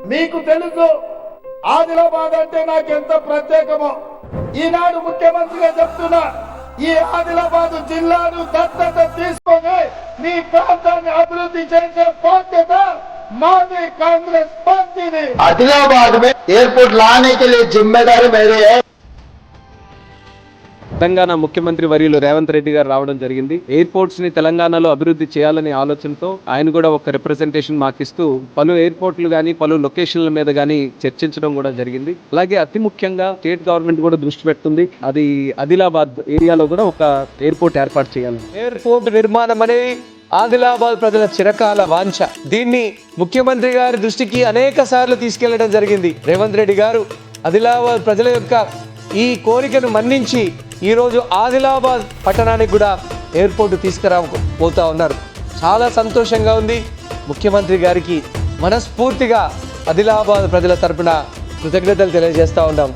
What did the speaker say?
మీకు తెలుసు ఆదిలాబాద్ అంటే నాకు ఎంత ప్రత్యేకమో ఈనాడు ముఖ్యమంత్రిగా చెప్తున్నా ఈ ఆదిలాబాద్ జిల్లాను దత్తత తీసుకొని మీ ప్రాంతాన్ని అభివృద్ధి చేసే బాధ్యత మాది కాంగ్రెస్ పార్టీని आदिलाबाद में एयरपोर्ट लाने के लिए जिम्मेदारी मेरी है తెలంగాణ ముఖ్యమంత్రి వర్యులు రేవంత్ రెడ్డి గారు రావడం జరిగింది. ఎయిర్పోర్ట్స్ని తెలంగాణలో అభివృద్ధి చేయాలనే ఆలోచనతో ఆయన కూడా ఒక రిప్రజెంటేషన్ మాకిస్తూ పలు ఎయిర్పోర్ట్లు కానీ పలు లొకేషన్ల మీద కానీ చర్చించడం కూడా జరిగింది. అలాగే అతి ముఖ్యంగా స్టేట్ గవర్నమెంట్ కూడా దృష్టి పెడుతుంది. అది ఆదిలాబాద్ ఏరియాలో కూడా ఒక ఎయిర్పోర్ట్ ఏర్పాటు చేయాలి. ఎయిర్పోర్ట్ నిర్మాణం అనేది ఆదిలాబాద్ ప్రజల చిరకాల వాంఛ. దీన్ని ముఖ్యమంత్రి గారి దృష్టికి అనేక సార్లు తీసుకెళ్ళడం జరిగింది. రేవంత్ రెడ్డి గారు ఆదిలాబాద్ ప్రజల యొక్క ఈ కోరికను మన్నించి ఈరోజు ఆదిలాబాద్ పట్టణానికి కూడా ఎయిర్పోర్ట్ తీసుకురాపోతా ఉన్నారు. చాలా సంతోషంగా ఉంది. ముఖ్యమంత్రి గారికి మనస్ఫూర్తిగా ఆదిలాబాద్ ప్రజల తరపున కృతజ్ఞతలు తెలియజేస్తూ ఉన్నాం.